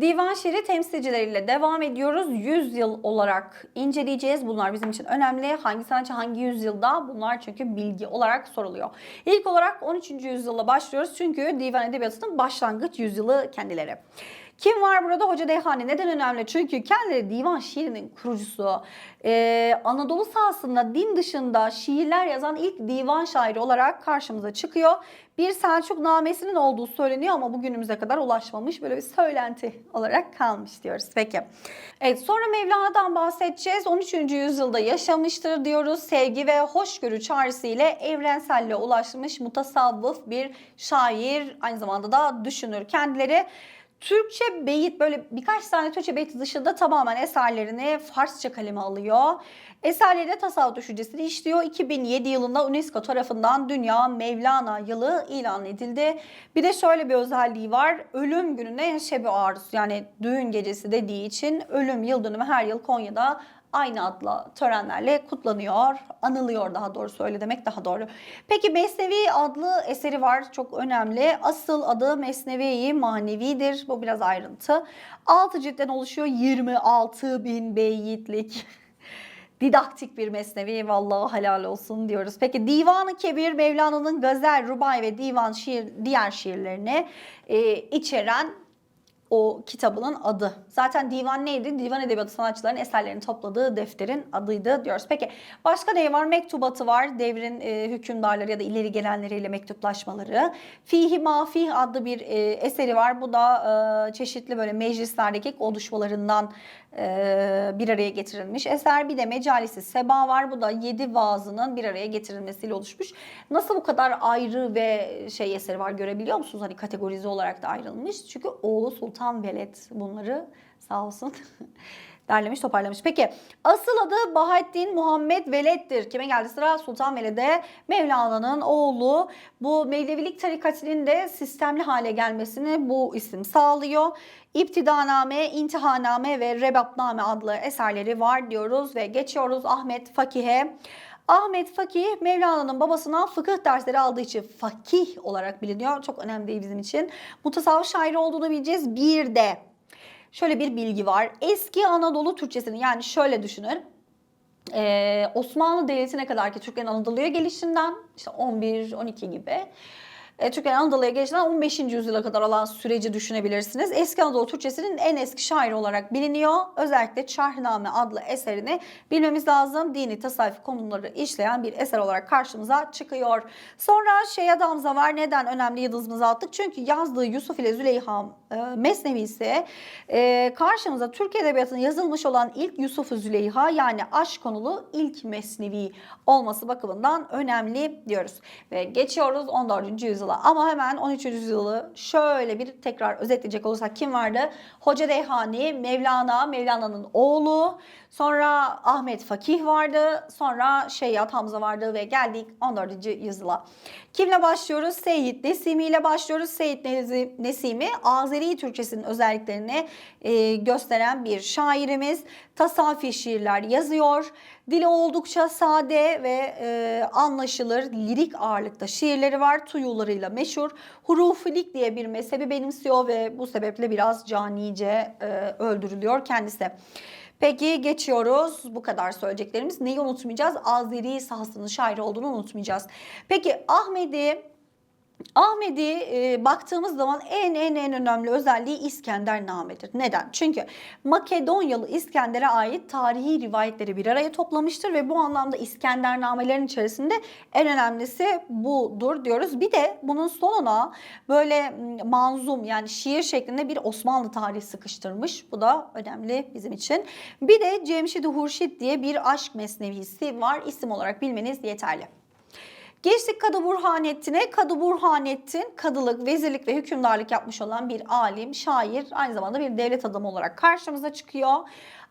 Divan şiiri temsilcileriyle devam ediyoruz. 100 yıl olarak inceleyeceğiz. Bunlar bizim için önemli. Hangi sanatçı hangi yüzyılda? Bunlar çünkü bilgi olarak soruluyor. İlk olarak 13. yüzyılla başlıyoruz. Çünkü divan edebiyatının başlangıç yüzyılı kendileri. Kim var burada? Hoca Dehani. Neden önemli? Çünkü kendileri divan şiirinin kurucusu. Ee, Anadolu sahasında din dışında şiirler yazan ilk divan şairi olarak karşımıza çıkıyor. Bir Selçuk namesinin olduğu söyleniyor ama bugünümüze kadar ulaşmamış. Böyle bir söylenti olarak kalmış diyoruz. Peki. Evet sonra Mevlana'dan bahsedeceğiz. 13. yüzyılda yaşamıştır diyoruz. Sevgi ve hoşgörü çağrısıyla evrenselle ulaşmış mutasavvıf bir şair. Aynı zamanda da düşünür. Kendileri Türkçe beyit böyle birkaç tane Türkçe beyit dışında tamamen eserlerini Farsça kaleme alıyor. Eserleri tasavvuf düşüncesini işliyor. 2007 yılında UNESCO tarafından Dünya Mevlana Yılı ilan edildi. Bir de şöyle bir özelliği var. Ölüm gününe şebi aruz yani düğün gecesi dediği için ölüm yıl dönümü her yıl Konya'da aynı adla törenlerle kutlanıyor, anılıyor daha doğrusu öyle demek daha doğru. Peki Mesnevi adlı eseri var çok önemli. Asıl adı Mesnevi Manevidir. Bu biraz ayrıntı. 6 ciltten oluşuyor 26 bin beyitlik. Didaktik bir mesnevi vallahi helal olsun diyoruz. Peki Divan-ı Kebir Mevlana'nın gazel, rubai ve divan şiir, diğer şiirlerini e, içeren o kitabının adı. Zaten divan neydi? Divan edebiyatı sanatçıların eserlerini topladığı defterin adıydı diyoruz. Peki başka ne var? Mektubatı var. Devrin e, hükümdarları ya da ileri gelenleriyle mektuplaşmaları. Fihi Mafih adlı bir e, eseri var. Bu da e, çeşitli böyle meclislerdeki konuşmalarından bir araya getirilmiş eser. Bir de Mecalisi Seba var. Bu da yedi vaazının bir araya getirilmesiyle oluşmuş. Nasıl bu kadar ayrı ve şey eseri var görebiliyor musunuz? Hani kategorize olarak da ayrılmış. Çünkü oğlu Sultan Veled bunları sağ olsun derlemiş toparlamış. Peki asıl adı Bahattin Muhammed Veled'dir. Kime geldi sıra? Sultan Veled'e Mevlana'nın oğlu. Bu Mevlevilik tarikatının de sistemli hale gelmesini bu isim sağlıyor. İptidaname, İntihaname ve Rebapname adlı eserleri var diyoruz ve geçiyoruz Ahmet Fakih'e. Ahmet Fakih Mevlana'nın babasından fıkıh dersleri aldığı için fakih olarak biliniyor. Çok önemli değil bizim için. Mutasavvıf şairi olduğunu bileceğiz. Bir de şöyle bir bilgi var. Eski Anadolu Türkçesini yani şöyle düşünün. Ee, Osmanlı Devleti'ne kadar ki Türklerin Anadolu'ya gelişinden işte 11-12 gibi e, Türklerin Anadolu'ya gelişinden 15. yüzyıla kadar olan süreci düşünebilirsiniz. Eski Anadolu Türkçesinin en eski şairi olarak biliniyor. Özellikle Şahname adlı eserini bilmemiz lazım. Dini tasavvuf konuları işleyen bir eser olarak karşımıza çıkıyor. Sonra Şeyh Damza var. Neden önemli yıldızımızı attık? Çünkü yazdığı Yusuf ile Züleyha e, Mesnevisi e, karşımıza Türk Edebiyatı'nın yazılmış olan ilk Yusuf Züleyha yani aşk konulu ilk mesnevi olması bakımından önemli diyoruz. Ve geçiyoruz 14. yüzyıla ama hemen 13. yüzyılı şöyle bir tekrar özetleyecek olursak kim vardı? Hoca Dehani, Mevlana, Mevlana'nın oğlu, sonra Ahmet Fakih vardı, sonra Şeyyat Hamza vardı ve geldik 14. yüzyıla. Kimle başlıyoruz? Seyyid Nesimi ile başlıyoruz. Seyyid Nesimi Azeri Türkçesinin özelliklerini gösteren bir şairimiz. Tasafi şiirler yazıyor. Dili oldukça sade ve e, anlaşılır, lirik ağırlıkta şiirleri var. Tuyularıyla meşhur. Hurufilik diye bir mezhebi benimsiyor ve bu sebeple biraz canice e, öldürülüyor kendisi. Peki geçiyoruz. Bu kadar söyleyeceklerimiz. Neyi unutmayacağız? Azeri sahasının şairi olduğunu unutmayacağız. Peki Ahmedi Ahmedi e, baktığımız zaman en en en önemli özelliği İskender namedir. Neden? Çünkü Makedonyalı İskender'e ait tarihi rivayetleri bir araya toplamıştır ve bu anlamda İskender namelerin içerisinde en önemlisi budur diyoruz. Bir de bunun sonuna böyle manzum yani şiir şeklinde bir Osmanlı tarihi sıkıştırmış. Bu da önemli bizim için. Bir de Cemşid-i Hurşit diye bir aşk mesnevisi var. İsim olarak bilmeniz yeterli. Geçtik Kadı Burhanettin'e. Kadı Burhanettin kadılık, vezirlik ve hükümdarlık yapmış olan bir alim, şair, aynı zamanda bir devlet adamı olarak karşımıza çıkıyor.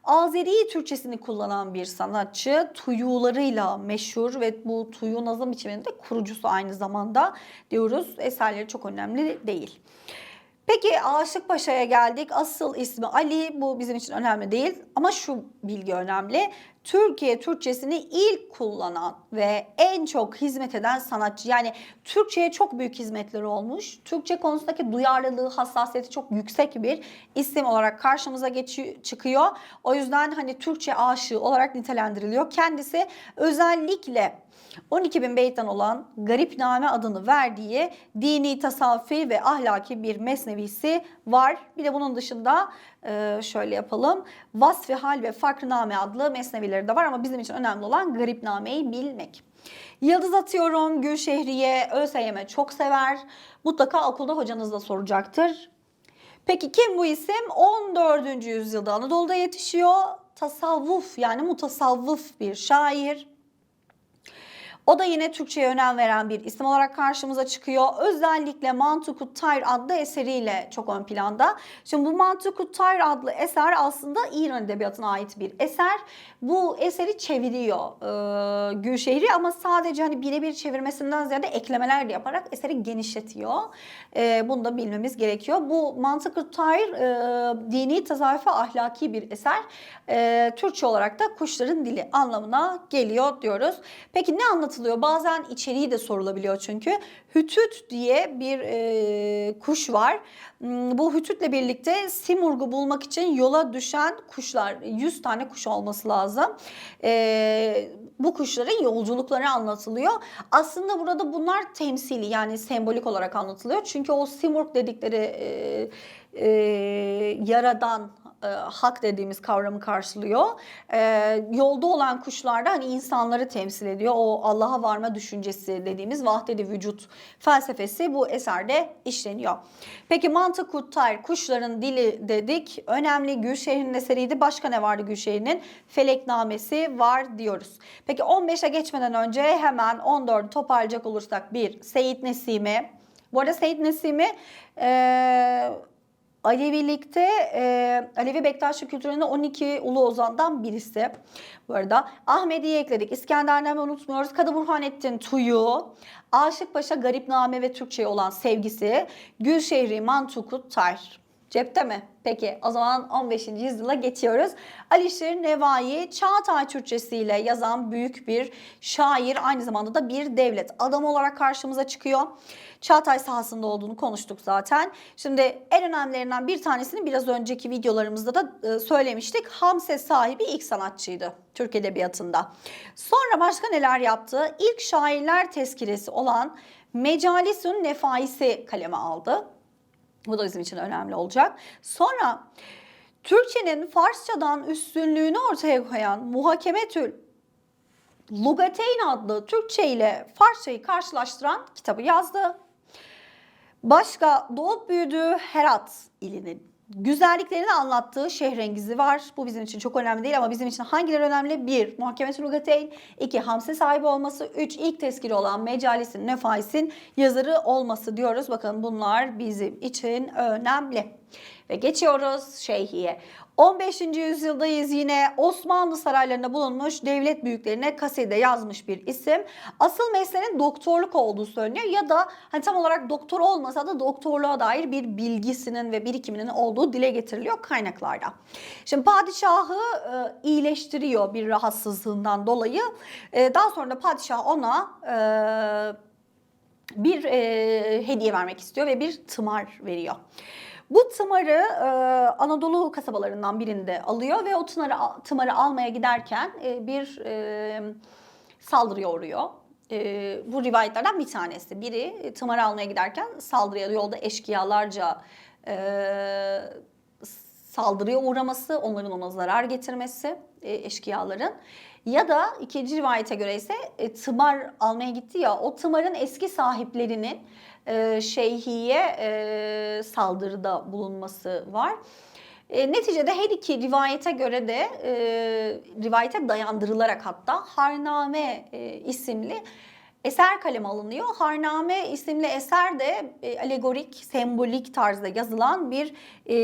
Azeri Türkçesini kullanan bir sanatçı, tuyularıyla meşhur ve bu tuyu nazım biçiminin de kurucusu aynı zamanda diyoruz. Eserleri çok önemli değil. Peki Aşık Paşa'ya geldik. Asıl ismi Ali. Bu bizim için önemli değil. Ama şu bilgi önemli. Türkiye Türkçesini ilk kullanan ve en çok hizmet eden sanatçı. Yani Türkçe'ye çok büyük hizmetleri olmuş. Türkçe konusundaki duyarlılığı, hassasiyeti çok yüksek bir isim olarak karşımıza geçiyor, çıkıyor. O yüzden hani Türkçe aşığı olarak nitelendiriliyor. Kendisi özellikle 12 bin beytten olan Garipname adını verdiği dini, tasavvufi ve ahlaki bir mesnevisi var. Bir de bunun dışında e, şöyle yapalım. Vasfi Hal ve Fakrname adlı mesnevileri de var ama bizim için önemli olan Garipname'yi bilmek. Yıldız atıyorum Gülşehriye, ÖSYM çok sever. Mutlaka okulda hocanız da soracaktır. Peki kim bu isim? 14. yüzyılda Anadolu'da yetişiyor. Tasavvuf yani mutasavvıf bir şair. O da yine Türkçe'ye önem veren bir isim olarak karşımıza çıkıyor. Özellikle Mantukut Tayr adlı eseriyle çok ön planda. Şimdi bu Mantukut Tayr adlı eser aslında İran edebiyatına ait bir eser. Bu eseri çeviriyor e, Gülşehri ama sadece hani birebir çevirmesinden ziyade eklemeler yaparak eseri genişletiyor. E, bunu da bilmemiz gerekiyor. Bu Mantukut Tayr e, dini, tasavvufi, ahlaki bir eser. E, Türkçe olarak da kuşların dili anlamına geliyor diyoruz. Peki ne anlatılıyor? Bazen içeriği de sorulabiliyor çünkü. Hütüt diye bir e, kuş var. Hmm, Bu hütütle birlikte simurgu bulmak için yola düşen kuşlar, 100 tane kuş olması lazım. E, bu kuşların yolculukları anlatılıyor. Aslında burada bunlar temsili yani sembolik olarak anlatılıyor. Çünkü o simurg dedikleri e, e, yaradan e, hak dediğimiz kavramı karşılıyor. E, yolda olan kuşlar da hani insanları temsil ediyor. O Allah'a varma düşüncesi dediğimiz vahdedi vücut felsefesi bu eserde işleniyor. Peki mantık kuttar kuşların dili dedik. Önemli Gülşehir'in eseriydi. Başka ne vardı Gülşehir'in? Feleknamesi var diyoruz. Peki 15'e geçmeden önce hemen 14 toparlayacak olursak bir Seyit Nesimi. Bu arada Seyit Nesimi eee Alevilikte e, Alevi Bektaşi kültüründe 12 Ulu Ozan'dan birisi. Bu arada Ahmedi'yi ekledik. İskender'den unutmuyoruz. Kadı Burhanettin Tuyu, Aşık Paşa Garipname ve Türkçe'ye olan sevgisi, Gülşehri Mantukut Tar. Cepte mi? Peki o zaman 15. yüzyıla geçiyoruz. Alişir Nevai Çağatay Türkçesiyle yazan büyük bir şair aynı zamanda da bir devlet adamı olarak karşımıza çıkıyor. Çağatay sahasında olduğunu konuştuk zaten. Şimdi en önemlilerinden bir tanesini biraz önceki videolarımızda da e, söylemiştik. Hamse sahibi ilk sanatçıydı Türk Edebiyatı'nda. Sonra başka neler yaptı? İlk şairler tezkiresi olan Mecalisün Nefaisi kaleme aldı. Bu da bizim için önemli olacak. Sonra Türkçenin Farsçadan üstünlüğünü ortaya koyan Muhakemetül Lugateyn adlı Türkçe ile Farsçayı karşılaştıran kitabı yazdı. Başka doğup büyüdüğü Herat ilinin güzelliklerini anlattığı Şehrengizi var. Bu bizim için çok önemli değil ama bizim için hangileri önemli? Bir, Muhakemet-i Lugateyn. iki Hamse sahibi olması. Üç, ilk tezkiri olan Mecalis'in, Nefais'in yazarı olması diyoruz. Bakın bunlar bizim için önemli. Ve geçiyoruz Şeyhi'ye. 15. yüzyıldayız yine Osmanlı saraylarında bulunmuş devlet büyüklerine kaside yazmış bir isim. Asıl mesleğinin doktorluk olduğu söyleniyor ya da hani tam olarak doktor olmasa da doktorluğa dair bir bilgisinin ve birikiminin olduğu dile getiriliyor kaynaklarda. Şimdi padişahı e, iyileştiriyor bir rahatsızlığından dolayı. E, daha sonra da padişah ona e, bir e, hediye vermek istiyor ve bir tımar veriyor. Bu tımarı e, Anadolu kasabalarından birinde alıyor ve o tımarı, tımarı almaya giderken e, bir e, saldırıya uğruyor. E, bu rivayetlerden bir tanesi. Biri e, tımarı almaya giderken saldırıya yolda eşkıyalarca e, saldırıya uğraması, onların ona zarar getirmesi e, eşkıyaların. Ya da ikinci rivayete göre ise e, tımar almaya gitti ya o tımarın eski sahiplerinin e, şeyhiye e, saldırıda bulunması var. E, neticede her iki rivayete göre de e, rivayete dayandırılarak hatta Harname e, isimli eser kaleme alınıyor. Harname isimli eser de e, alegorik, sembolik tarzda yazılan bir e,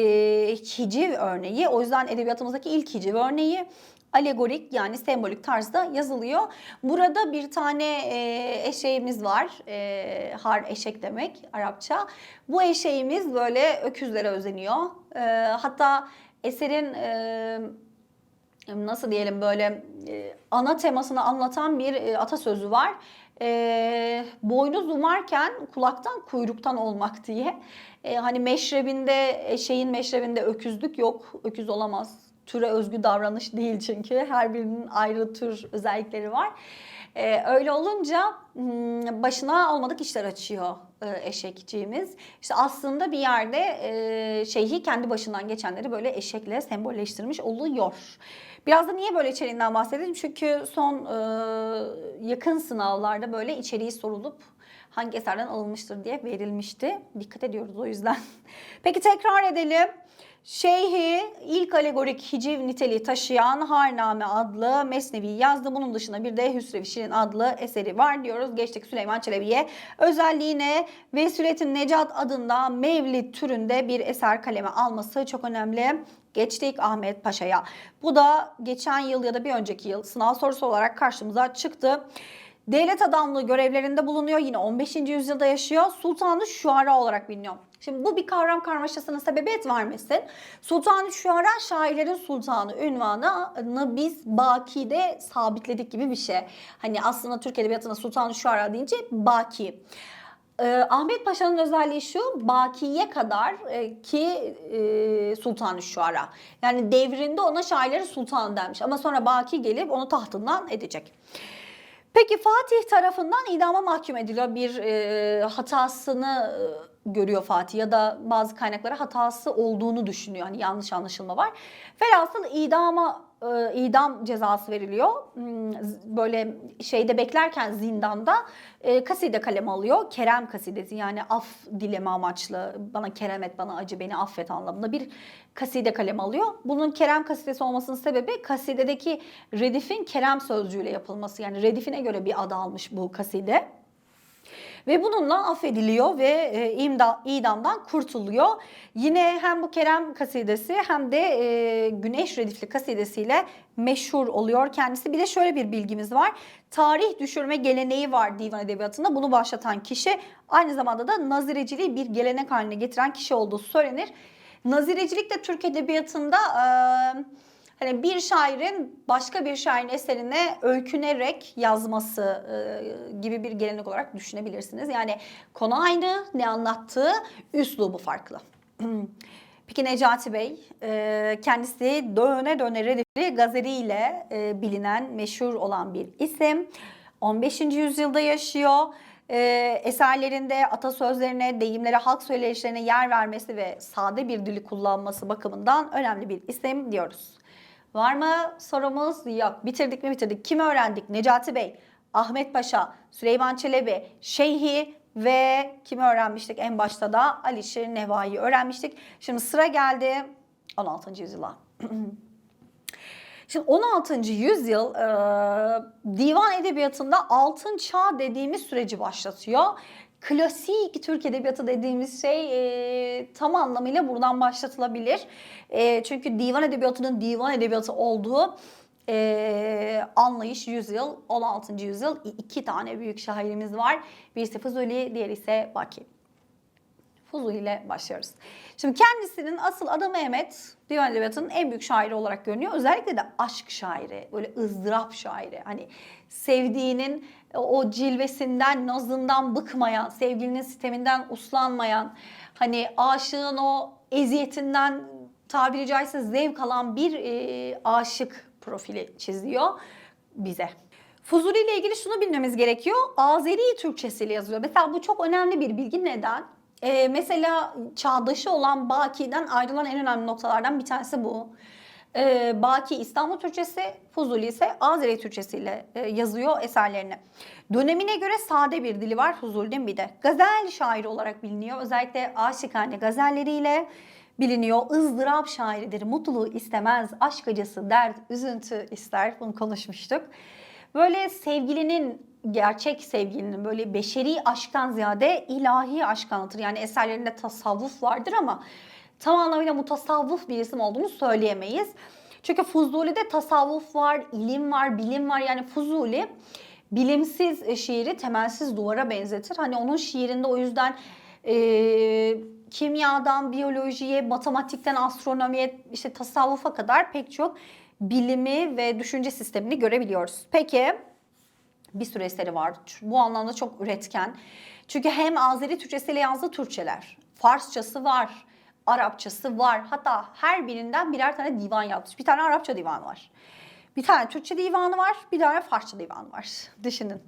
hiciv örneği. O yüzden edebiyatımızdaki ilk hiciv örneği alegorik yani sembolik tarzda yazılıyor. Burada bir tane e, eşeğimiz var. E, har eşek demek Arapça. Bu eşeğimiz böyle öküzlere özeniyor. E, hatta eserin e, nasıl diyelim böyle e, ana temasını anlatan bir e, atasözü var. E, boynuz umarken kulaktan kuyruktan olmak diye. E, hani meşrebinde eşeğin meşrebinde öküzlük yok. Öküz olamaz. Türe özgü davranış değil çünkü. Her birinin ayrı tür özellikleri var. E, öyle olunca hmm, başına olmadık işler açıyor e, eşekciğimiz. İşte aslında bir yerde e, şeyhi kendi başından geçenleri böyle eşekle sembolleştirmiş oluyor. Biraz da niye böyle içeriğinden bahsedelim? Çünkü son e, yakın sınavlarda böyle içeriği sorulup hangi eserden alınmıştır diye verilmişti. Dikkat ediyoruz o yüzden. Peki tekrar edelim. Şeyhi ilk alegorik hiciv niteliği taşıyan Harname adlı Mesnevi yazdı. Bunun dışında bir de Hüsrev Şirin adlı eseri var diyoruz. Geçtik Süleyman Çelebi'ye. Özelliğine Vesületin Necat adında Mevlid türünde bir eser kaleme alması çok önemli. Geçtik Ahmet Paşa'ya. Bu da geçen yıl ya da bir önceki yıl sınav sorusu olarak karşımıza çıktı. Devlet adamlığı görevlerinde bulunuyor. Yine 15. yüzyılda yaşıyor. Sultanı Şuara olarak biliniyor. Şimdi bu bir kavram karmaşasına sebebiyet vermesin. Sultanı Şuara şairlerin sultanı ünvanını biz Baki'de sabitledik gibi bir şey. Hani aslında Türk Edebiyatı'nda Sultanı Şuara deyince Baki. Ee, Ahmet Paşa'nın özelliği şu, Baki'ye kadar e, ki e, Sultan-ı Şuara. Yani devrinde ona şairleri sultan denmiş ama sonra Baki gelip onu tahtından edecek. Peki Fatih tarafından idama mahkum ediliyor. Bir e, hatasını e, görüyor Fatih ya da bazı kaynaklara hatası olduğunu düşünüyor. Hani yanlış anlaşılma var. Velhasıl idama e, idam cezası veriliyor. Hmm, Böyle şeyde beklerken zindanda e, kaside kalem alıyor. Kerem kasidesi yani af dileme amaçlı bana kerem et bana acı beni affet anlamında bir kaside kalem alıyor. Bunun Kerem kasidesi olmasının sebebi kasidedeki redifin Kerem sözcüğüyle yapılması. Yani redifine göre bir adı almış bu kaside. Ve bununla affediliyor ve e, imda, idamdan kurtuluyor. Yine hem bu Kerem kasidesi hem de e, Güneş Redifli kasidesiyle meşhur oluyor kendisi. Bir de şöyle bir bilgimiz var. Tarih düşürme geleneği var divan edebiyatında. Bunu başlatan kişi aynı zamanda da nazireciliği bir gelenek haline getiren kişi olduğu söylenir. Nazirecilik de Türk edebiyatında e, hani bir şairin başka bir şairin eserine öykünerek yazması e, gibi bir gelenek olarak düşünebilirsiniz. Yani konu aynı, ne anlattığı, üslubu farklı. Peki Necati Bey, e, kendisi döne döne redifli gazeliyle e, bilinen, meşhur olan bir isim. 15. yüzyılda yaşıyor. E, eserlerinde atasözlerine, deyimlere, halk söyleyişlerine yer vermesi ve sade bir dili kullanması bakımından önemli bir isim diyoruz. Var mı sorumuz? Yok. Bitirdik mi bitirdik. Kimi öğrendik? Necati Bey, Ahmet Paşa, Süleyman Çelebi, Şeyhi ve kimi öğrenmiştik? En başta da Alişir Nevai'yi öğrenmiştik. Şimdi sıra geldi 16. yüzyıla. Şimdi 16. yüzyıl e, divan edebiyatında altın çağ dediğimiz süreci başlatıyor. Klasik Türk edebiyatı dediğimiz şey e, tam anlamıyla buradan başlatılabilir. E, çünkü divan edebiyatının divan edebiyatı olduğu e, anlayış yüzyıl, 16. yüzyıl iki tane büyük şairimiz var. Birisi Fuzuli, diğeri ise Baki. Fuzuli ile başlıyoruz. Şimdi kendisinin asıl adı Mehmet, Divan Edebiyatı'nın en büyük şairi olarak görünüyor. Özellikle de aşk şairi, böyle ızdırap şairi. Hani sevdiğinin o cilvesinden, nazından bıkmayan, sevgilinin siteminden uslanmayan, hani aşığın o eziyetinden tabiri caizse zevk alan bir e, aşık profili çiziyor bize. Fuzuli ile ilgili şunu bilmemiz gerekiyor. Azeri Türkçesiyle yazılıyor. Mesela bu çok önemli bir bilgi. Neden? Ee, mesela çağdaşı olan Baki'den ayrılan en önemli noktalardan bir tanesi bu. Ee, Baki İstanbul Türkçesi, Fuzuli ise Azeri Türkçesiyle e, yazıyor eserlerini. Dönemine göre sade bir dili var Fuzuli'nin bir de. Gazel şairi olarak biliniyor. Özellikle aşikane gazelleriyle biliniyor. ızdırap şairidir. Mutluluğu istemez, aşk acısı, dert, üzüntü ister. Bunu konuşmuştuk. Böyle sevgilinin gerçek sevgilinin böyle beşeri aşktan ziyade ilahi aşk anlatır. Yani eserlerinde tasavvuf vardır ama tam anlamıyla mutasavvuf bir isim olduğunu söyleyemeyiz. Çünkü Fuzuli'de tasavvuf var, ilim var, bilim var. Yani Fuzuli bilimsiz şiiri temelsiz duvara benzetir. Hani onun şiirinde o yüzden e, kimyadan biyolojiye, matematikten astronomiye, işte tasavvufa kadar pek çok bilimi ve düşünce sistemini görebiliyoruz. Peki bir sürü eseri var. Bu anlamda çok üretken. Çünkü hem Azeri Türkçesiyle yazdığı Türkçeler, Farsçası var, Arapçası var. Hatta her birinden birer tane divan yazmış. Bir tane Arapça divanı var. Bir tane Türkçe divanı var, bir tane Farsça divanı var. Düşünün.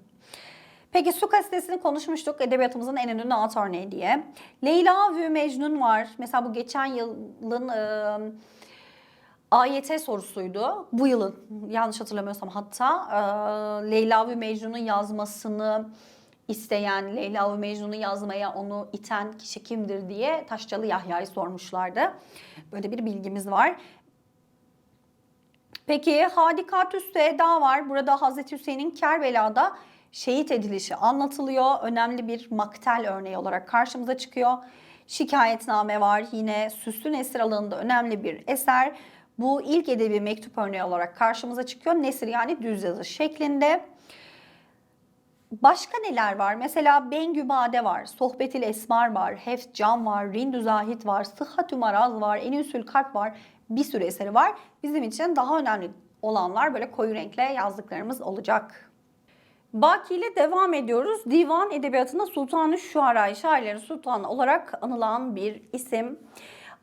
Peki su kastesini konuşmuştuk edebiyatımızın en ünlü alt örneği diye. Leyla ve Mecnun var. Mesela bu geçen yılın e, AYT sorusuydu. Bu yılın yanlış hatırlamıyorsam hatta e, Leyla ve Mecnun'un yazmasını isteyen, Leyla ve Mecnun'u yazmaya onu iten kişi kimdir diye Taşçalı Yahya'yı sormuşlardı. Böyle bir bilgimiz var. Peki Hadikatüs Eda var. Burada Hazreti Hüseyin'in Kerbela'da şehit edilişi anlatılıyor. Önemli bir maktel örneği olarak karşımıza çıkıyor. Şikayetname var. Yine Süslü Nesir alanında önemli bir eser. Bu ilk edebi mektup örneği olarak karşımıza çıkıyor. Nesir yani düz yazı şeklinde. Başka neler var? Mesela Bengü Bade var, Sohbetil Esmar var, Heft Can var, Rindü Zahit var, Sıhhatü Maraz var, Enüsül Kalp var. Bir sürü eseri var. Bizim için daha önemli olanlar böyle koyu renkle yazdıklarımız olacak. Baki ile devam ediyoruz. Divan edebiyatında Sultanı Şuara, şairlerin sultanı olarak anılan bir isim.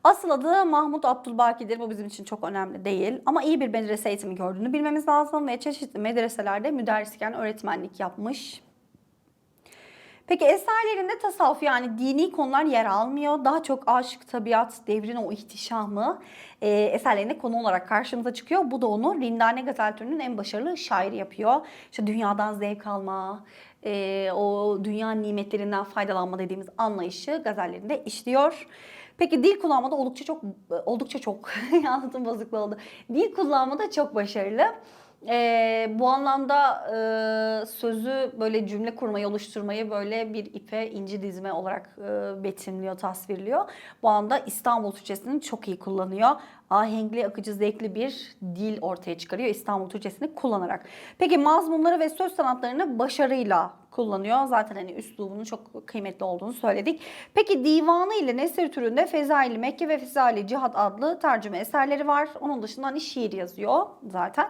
Asıl adı Mahmut Abdülbaki'dir. Bu bizim için çok önemli değil. Ama iyi bir medrese eğitimi gördüğünü bilmemiz lazım ve çeşitli medreselerde müderrisken öğretmenlik yapmış. Peki eserlerinde tasavvuf yani dini konular yer almıyor. Daha çok aşk, tabiat, devrin o ihtişamı e, eserlerinde konu olarak karşımıza çıkıyor. Bu da onu Rindane Gazel türünün en başarılı şairi yapıyor. İşte dünyadan zevk alma, e, o dünya nimetlerinden faydalanma dediğimiz anlayışı gazellerinde işliyor. Peki dil kullanmada oldukça çok oldukça çok anlatım bozukluğu oldu. Dil kullanmada çok başarılı. Ee, bu anlamda e, sözü böyle cümle kurmayı oluşturmayı böyle bir ipe inci dizme olarak e, betimliyor, tasvirliyor. Bu anda İstanbul Türkçesini çok iyi kullanıyor. Ahenkli, akıcı, zevkli bir dil ortaya çıkarıyor İstanbul Türkçesini kullanarak. Peki mazmunları ve söz sanatlarını başarıyla kullanıyor. Zaten hani üslubunun çok kıymetli olduğunu söyledik. Peki divanı ile nesir türünde Fezaili Mekke ve Fezaili Cihat adlı tercüme eserleri var. Onun dışında hani şiir yazıyor zaten.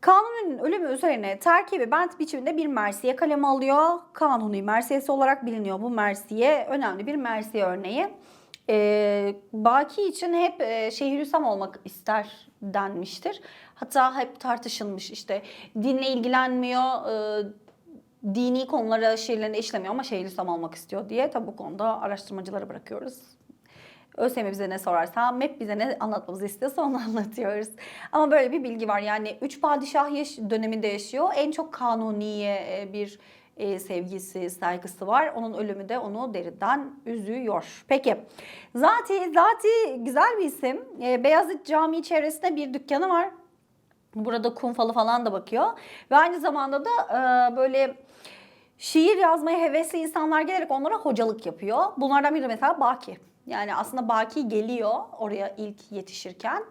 Kanuni'nin ölümü üzerine terkibi bent biçiminde bir mersiye kaleme alıyor. Kanuni mersiyesi olarak biliniyor bu mersiye. Önemli bir mersiye örneği. Ee, Baki için hep e, Şeyhülislam olmak ister denmiştir. Hatta hep tartışılmış işte dinle ilgilenmiyor, e, dini konuları şiirlerinde işlemiyor ama Şeyhülislam olmak istiyor diye. Tabi bu konuda araştırmacılara bırakıyoruz. ÖSYM bize ne sorarsa, MEP bize ne anlatmamızı istiyorsa onu anlatıyoruz. Ama böyle bir bilgi var. Yani üç padişah yaş döneminde yaşıyor. En çok kanuniye e, bir e, sevgisi, saygısı var. Onun ölümü de onu derinden üzüyor. Peki, Zati, Zati güzel bir isim. E, Beyazıt Camii çevresinde bir dükkanı var. Burada kum falı falan da bakıyor. Ve aynı zamanda da böyle şiir yazmaya hevesli insanlar gelerek onlara hocalık yapıyor. Bunlardan biri mesela Baki. Yani aslında Baki geliyor oraya ilk yetişirken.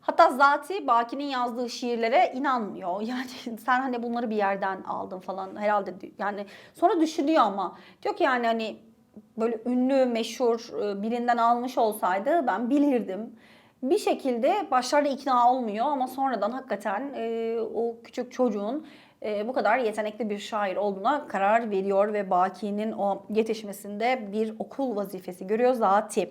Hatta Zati Baki'nin yazdığı şiirlere inanmıyor. Yani sen hani bunları bir yerden aldın falan herhalde yani sonra düşünüyor ama diyor ki yani hani böyle ünlü, meşhur birinden almış olsaydı ben bilirdim. Bir şekilde başlarda ikna olmuyor ama sonradan hakikaten e, o küçük çocuğun e, bu kadar yetenekli bir şair olduğuna karar veriyor ve Baki'nin o yetişmesinde bir okul vazifesi görüyor Zati.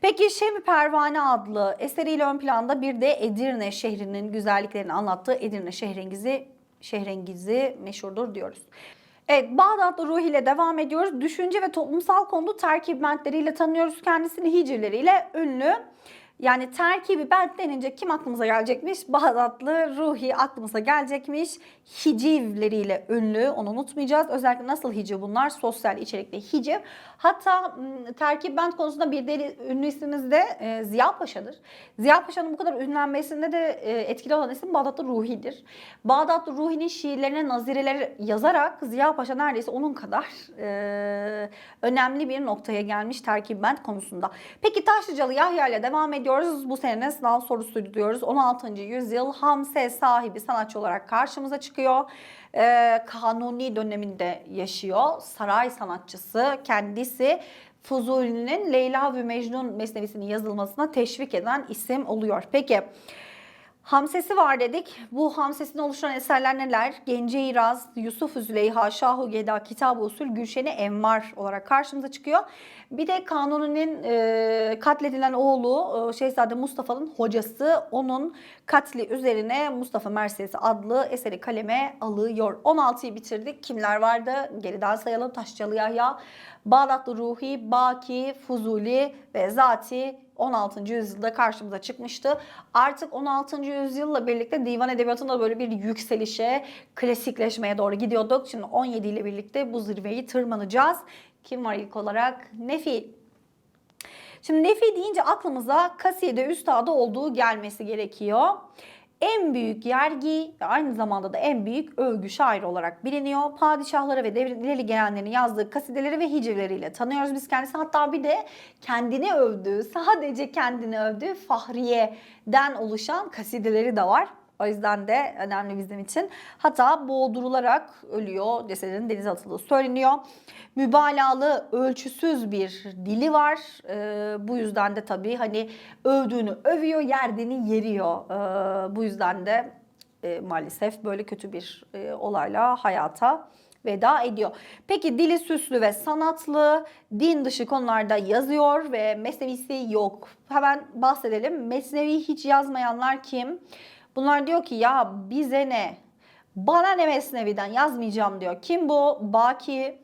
Peki Şemi Pervane adlı eseriyle ön planda bir de Edirne şehrinin güzelliklerini anlattığı Edirne Şehrengizi, Şehrengizi meşhurdur diyoruz. Evet, Bağdatlı Ruhi ile devam ediyoruz. Düşünce ve toplumsal konu terkibentleriyle tanıyoruz kendisini. Hicivleriyle ünlü. Yani terkibi bent denince kim aklımıza gelecekmiş? Bağdatlı Ruhi aklımıza gelecekmiş. Hicivleriyle ünlü onu unutmayacağız. Özellikle nasıl hiciv bunlar? Sosyal içerikli hiciv. Hatta terkip bent konusunda bir deli ünlü ismimiz de e, Ziya Paşa'dır. Ziya Paşa'nın bu kadar ünlenmesinde de e, etkili olan isim Bağdatlı Ruhi'dir. Bağdatlı Ruhi'nin şiirlerine nazireler yazarak Ziya Paşa neredeyse onun kadar e, önemli bir noktaya gelmiş terkip bent konusunda. Peki Taşlıcalı Yahya ile devam ediyor ediyoruz. Bu sene sınav sorusuydu diyoruz. 16. yüzyıl Hamse sahibi sanatçı olarak karşımıza çıkıyor. Ee, kanuni döneminde yaşıyor. Saray sanatçısı kendisi. Fuzuli'nin Leyla ve Mecnun mesnevisinin yazılmasına teşvik eden isim oluyor. Peki Hamsesi var dedik. Bu hamsesini oluşturan eserler neler? Gence İraz, Yusuf Züleyha, Şahu Geda, Kitab-ı Usul, Gülşeni Envar olarak karşımıza çıkıyor. Bir de Kanuni'nin e, katledilen oğlu e, Şehzade Mustafa'nın hocası onun katli üzerine Mustafa Merses adlı eseri kaleme alıyor. 16'yı bitirdik. Kimler vardı? Geriden sayalım. Taşçalı Yahya, Bağdatlı Ruhi, Baki, Fuzuli ve Zati 16. yüzyılda karşımıza çıkmıştı. Artık 16. yüzyılla birlikte divan edebiyatında böyle bir yükselişe, klasikleşmeye doğru gidiyorduk. Şimdi 17 ile birlikte bu zirveyi tırmanacağız. Kim var ilk olarak? Nefi. Şimdi Nefi deyince aklımıza kaside üstadı olduğu gelmesi gerekiyor. En büyük yergi ve aynı zamanda da en büyük övgü şairi olarak biliniyor. Padişahlara ve devletleri gelenlerin yazdığı kasideleri ve hicivleriyle tanıyoruz biz kendisini. Hatta bir de kendini övdüğü, sadece kendini övdüğü Fahriye'den oluşan kasideleri de var. O yüzden de önemli bizim için. Hatta boğdurularak ölüyor, cesedinin denize atıldığı söyleniyor. Mübalağalı, ölçüsüz bir dili var. Ee, bu yüzden de tabii hani övdüğünü övüyor, yerdiğini yeriyor. Ee, bu yüzden de e, maalesef böyle kötü bir e, olayla hayata veda ediyor. Peki dili süslü ve sanatlı, din dışı konularda yazıyor ve mesnevisi yok. Hemen bahsedelim. Mesnevi hiç yazmayanlar kim? Bunlar diyor ki ya bize ne? Bana ne Mesnevi'den yazmayacağım diyor. Kim bu? Baki,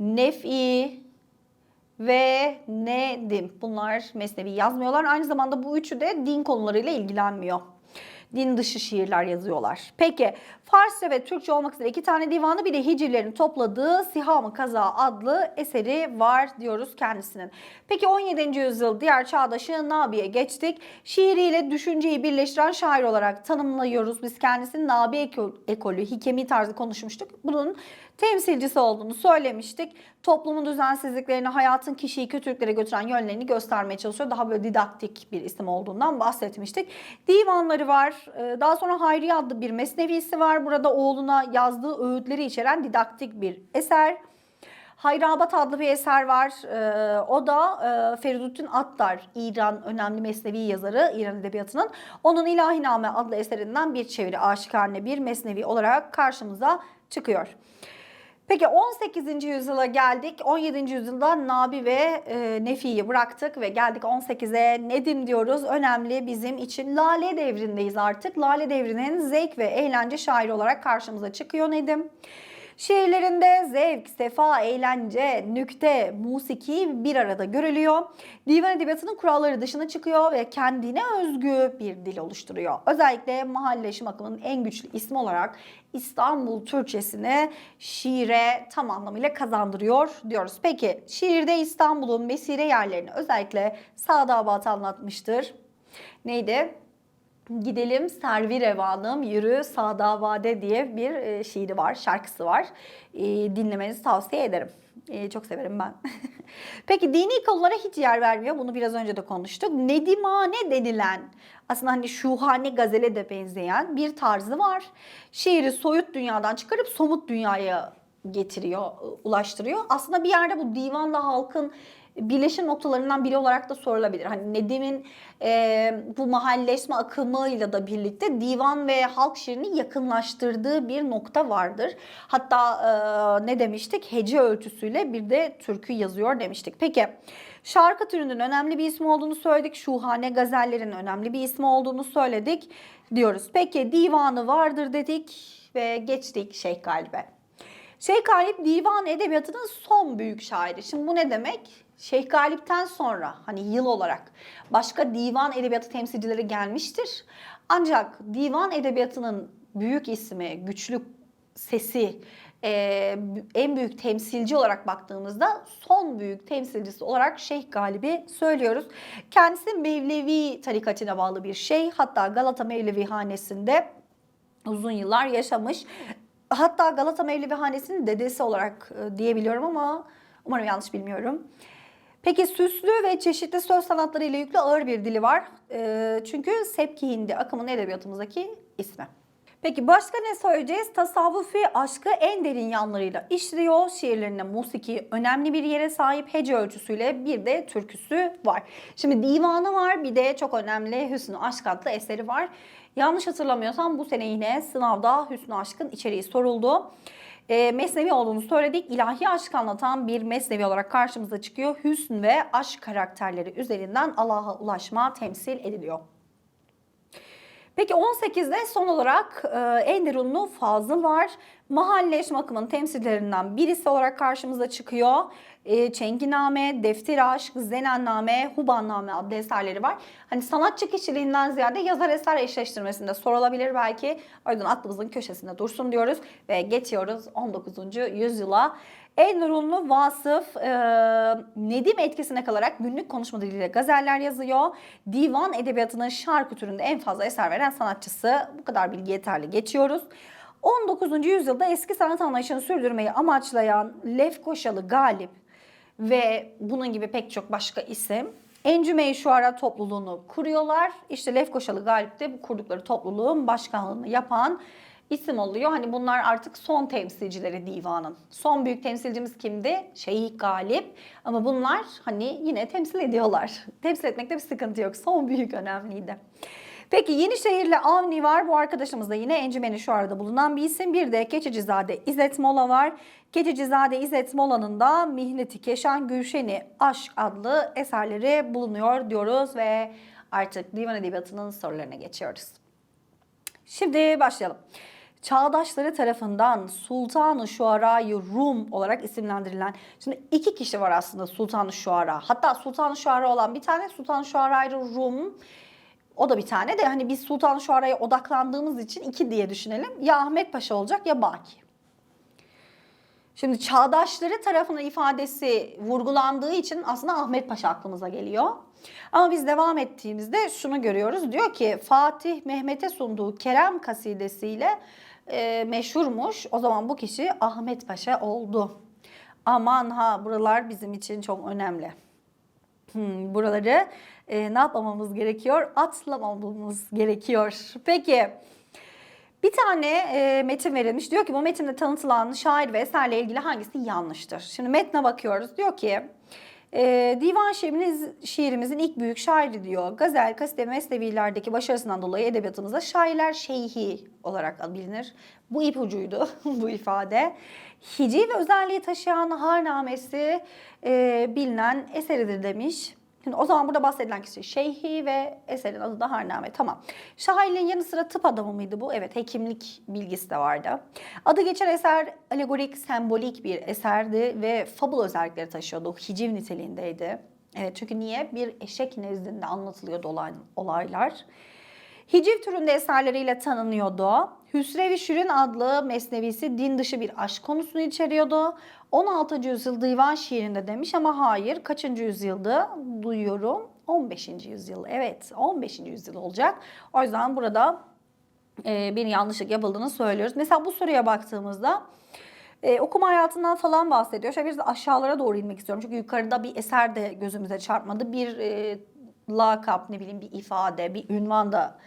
Nef'i ve Nedim. Bunlar Mesnevi yazmıyorlar. Aynı zamanda bu üçü de din konularıyla ilgilenmiyor din dışı şiirler yazıyorlar. Peki Farsça ve Türkçe olmak üzere iki tane divanı bir de hicivlerin topladığı Siham-ı Kaza adlı eseri var diyoruz kendisinin. Peki 17. yüzyıl diğer çağdaşı Nabi'ye geçtik. Şiiriyle düşünceyi birleştiren şair olarak tanımlıyoruz biz kendisini. Nabi ekolü, hikemi tarzı konuşmuştuk. Bunun temsilcisi olduğunu söylemiştik. Toplumun düzensizliklerini, hayatın kişiyi kötülüklere götüren yönlerini göstermeye çalışıyor. Daha böyle didaktik bir isim olduğundan bahsetmiştik. Divanları var. Ee, daha sonra Hayri adlı bir mesnevisi var. Burada oğluna yazdığı öğütleri içeren didaktik bir eser. Hayrabat adlı bir eser var. Ee, o da e, Feridüddin Attar, İran önemli mesnevi yazarı, İran edebiyatının. Onun İlahiname adlı eserinden bir çeviri, aşikarne bir mesnevi olarak karşımıza çıkıyor. Peki 18. yüzyıla geldik. 17. yüzyılda Nabi ve e, Nefi'yi bıraktık ve geldik 18'e Nedim diyoruz. Önemli bizim için Lale devrindeyiz artık. Lale devrinin zevk ve eğlence şairi olarak karşımıza çıkıyor Nedim. Şiirlerinde zevk, sefa, eğlence, nükte, musiki bir arada görülüyor. Divan edebiyatının kuralları dışına çıkıyor ve kendine özgü bir dil oluşturuyor. Özellikle mahalleşim akımının en güçlü ismi olarak İstanbul Türkçesini şiire tam anlamıyla kazandırıyor diyoruz. Peki şiirde İstanbul'un mesire yerlerini özellikle Sadabat anlatmıştır. Neydi? Gidelim Servi Revanım Yürü Sağda Vade diye bir e, şiiri var, şarkısı var. E, dinlemenizi tavsiye ederim. E, çok severim ben. Peki dini konulara hiç yer vermiyor. Bunu biraz önce de konuştuk. Nedimane denilen aslında hani şuhane gazele de benzeyen bir tarzı var. Şiiri soyut dünyadan çıkarıp somut dünyaya getiriyor, ulaştırıyor. Aslında bir yerde bu divanla halkın birleşim noktalarından biri olarak da sorulabilir. Hani Nedim'in e, bu mahalleşme akımıyla da birlikte divan ve halk şiirini yakınlaştırdığı bir nokta vardır. Hatta e, ne demiştik? Hece ölçüsüyle bir de türkü yazıyor demiştik. Peki şarkı türünün önemli bir ismi olduğunu söyledik. Şuhane gazellerin önemli bir ismi olduğunu söyledik diyoruz. Peki divanı vardır dedik ve geçtik Şeyh Galip'e. Şeyh Galip divan edebiyatının son büyük şairi. Şimdi bu ne demek? Şeyh Galip'ten sonra hani yıl olarak başka divan edebiyatı temsilcileri gelmiştir. Ancak divan edebiyatının büyük ismi, güçlü sesi, e, en büyük temsilci olarak baktığımızda son büyük temsilcisi olarak Şeyh Galip'i söylüyoruz. Kendisi Mevlevi tarikatına bağlı bir şey. Hatta Galata Mevlevi Hanesi'nde uzun yıllar yaşamış. Hatta Galata Mevlevi Hanesi'nin dedesi olarak e, diyebiliyorum ama umarım yanlış bilmiyorum. Peki süslü ve çeşitli söz sanatları yüklü ağır bir dili var. E, çünkü Sepki Hindi akımın edebiyatımızdaki ismi. Peki başka ne söyleyeceğiz? Tasavvufi aşkı en derin yanlarıyla işliyor. Şiirlerinde musiki önemli bir yere sahip hece ölçüsüyle bir de türküsü var. Şimdi divanı var bir de çok önemli Hüsnü Aşk adlı eseri var. Yanlış hatırlamıyorsam bu sene yine sınavda Hüsnü Aşk'ın içeriği soruldu. E, mesnevi olduğunu söyledik. İlahi aşk anlatan bir mesnevi olarak karşımıza çıkıyor. Hüsn ve aşk karakterleri üzerinden Allah'a ulaşma temsil ediliyor. Peki 18'de son olarak e, Enderunlu Fazıl var. Mahalleş akımının temsillerinden birisi olarak karşımıza çıkıyor. E, Çenginame, Defter Aşk, Zenenname, Hubanname adlı eserleri var. Hani sanatçı kişiliğinden ziyade yazar eser eşleştirmesinde sorulabilir belki. O yüzden aklımızın köşesinde dursun diyoruz ve geçiyoruz 19. yüzyıla. En nurunlu vasıf e, Nedim etkisine kalarak günlük konuşma diliyle gazeller yazıyor. Divan edebiyatının şarkı türünde en fazla eser veren sanatçısı. Bu kadar bilgi yeterli. Geçiyoruz. 19. yüzyılda eski sanat anlayışını sürdürmeyi amaçlayan Lefkoşalı Galip ve bunun gibi pek çok başka isim Encüme-i Şuara topluluğunu kuruyorlar. İşte Lefkoşalı Galip de bu kurdukları topluluğun başkanlığını yapan isim oluyor. Hani bunlar artık son temsilcileri divanın. Son büyük temsilcimiz kimdi? Şeyh Galip. Ama bunlar hani yine temsil ediyorlar. Temsil etmekte bir sıkıntı yok. Son büyük önemliydi. Peki Yenişehirli Avni var. Bu arkadaşımız da yine Encümeni şu arada bulunan bir isim. Bir de Keçicizade İzzet Mola var. Keçicizade İzzet Mola'nın da Mihneti Keşan Gülşeni Aşk adlı eserleri bulunuyor diyoruz ve artık divan edebiyatının sorularına geçiyoruz. Şimdi başlayalım. Çağdaşları tarafından Sultan-ı Şuara-i Rum olarak isimlendirilen. Şimdi iki kişi var aslında Sultan-ı Şuara. Hatta Sultan-ı Şuara olan bir tane Sultan-ı Şuara-i Rum o da bir tane de hani biz Sultan-ı Şuara'ya odaklandığımız için iki diye düşünelim. Ya Ahmet Paşa olacak ya Baki. Şimdi çağdaşları tarafından ifadesi vurgulandığı için aslında Ahmet Paşa aklımıza geliyor. Ama biz devam ettiğimizde şunu görüyoruz. Diyor ki Fatih Mehmet'e sunduğu Kerem kasidesiyle e, meşhurmuş. O zaman bu kişi Ahmet Paşa oldu. Aman ha buralar bizim için çok önemli. Hmm, buraları e, ne yapmamamız gerekiyor? Atlamamamız gerekiyor. Peki bir tane e, metin verilmiş. Diyor ki bu metinde tanıtılan şair ve eserle ilgili hangisi yanlıştır? Şimdi metne bakıyoruz. Diyor ki e, divan şiirimiz, şiirimizin ilk büyük şairi diyor. Gazel, kaside ve mesnevilerdeki başarısından dolayı edebiyatımızda şairler şeyhi olarak bilinir. Bu ipucuydu bu ifade. Hiciv özelliği taşıyan harnamesi e, bilinen eseridir demiş. Şimdi o zaman burada bahsedilen kişi Şeyhi ve eserin adı da Harname. Tamam. Şairliğin yanı sıra tıp adamı mıydı bu? Evet hekimlik bilgisi de vardı. Adı geçen eser alegorik, sembolik bir eserdi ve fabul özellikleri taşıyordu. Hiciv niteliğindeydi. Evet çünkü niye? Bir eşek nezdinde anlatılıyordu olaylar. Hiciv türünde eserleriyle tanınıyordu. Hüsrev-i Şirin adlı mesnevisi din dışı bir aşk konusunu içeriyordu. 16. yüzyıl divan şiirinde demiş ama hayır kaçıncı yüzyılda duyuyorum 15. yüzyıl. Evet 15. yüzyıl olacak. O yüzden burada e, bir yanlışlık yapıldığını söylüyoruz. Mesela bu soruya baktığımızda e, okuma hayatından falan bahsediyor. Şöyle biraz aşağılara doğru inmek istiyorum. Çünkü yukarıda bir eser de gözümüze çarpmadı. Bir e, lakap ne bileyim bir ifade, bir ünvan da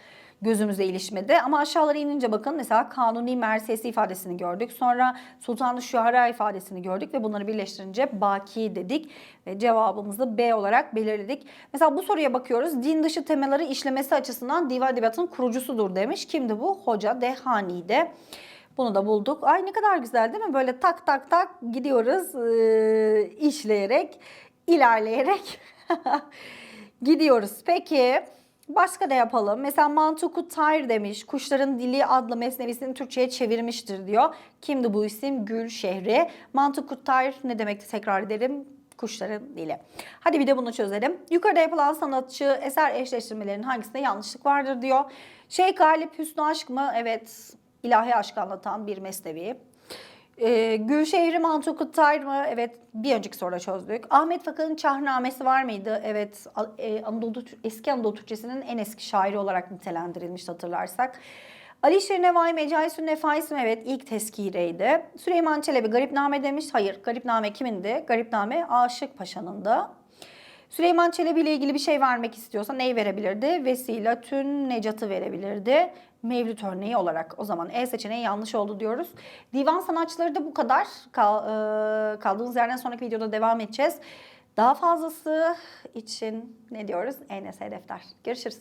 gözümüze ilişmedi. Ama aşağılara inince bakın mesela kanuni mersesi ifadesini gördük. Sonra sultanı şuhara ifadesini gördük ve bunları birleştirince baki dedik. Ve cevabımızı B olarak belirledik. Mesela bu soruya bakıyoruz. Din dışı temaları işlemesi açısından divan edebiyatının kurucusudur demiş. Kimdi bu? Hoca Dehani'de. Bunu da bulduk. Ay ne kadar güzel değil mi? Böyle tak tak tak gidiyoruz ee, işleyerek, ilerleyerek gidiyoruz. Peki Başka ne yapalım? Mesela Mantuku Tayr demiş. Kuşların Dili adlı mesnevisini Türkçe'ye çevirmiştir diyor. Kimdi bu isim? Gül Şehri. Mantuku Tayr ne demekti tekrar edelim? Kuşların dili. Hadi bir de bunu çözelim. Yukarıda yapılan sanatçı eser eşleştirmelerinin hangisinde yanlışlık vardır diyor. Şeyh Galip Hüsnü Aşk mı? Evet ilahi aşk anlatan bir mesnevi. Ee, Gülşehri Mantuku Tayr mı? Evet bir önceki soruda çözdük. Ahmet Fakan'ın Çahnamesi var mıydı? Evet e, Anadolu, eski Anadolu Türkçesinin en eski şairi olarak nitelendirilmişti hatırlarsak. Alişir Nevai Mecaisü Nefais mi? Evet ilk tezkireydi. Süleyman Çelebi Garipname demiş. Hayır Garipname kimindi? Garipname Aşık Paşa'nın da. Süleyman Çelebi ile ilgili bir şey vermek istiyorsa neyi verebilirdi? Vesiletün Necat'ı verebilirdi. Mevlüt örneği olarak. O zaman E seçeneği yanlış oldu diyoruz. Divan sanatçıları da bu kadar. Kal, e, kaldığımız yerden sonraki videoda devam edeceğiz. Daha fazlası için ne diyoruz? ENS Defter. Görüşürüz.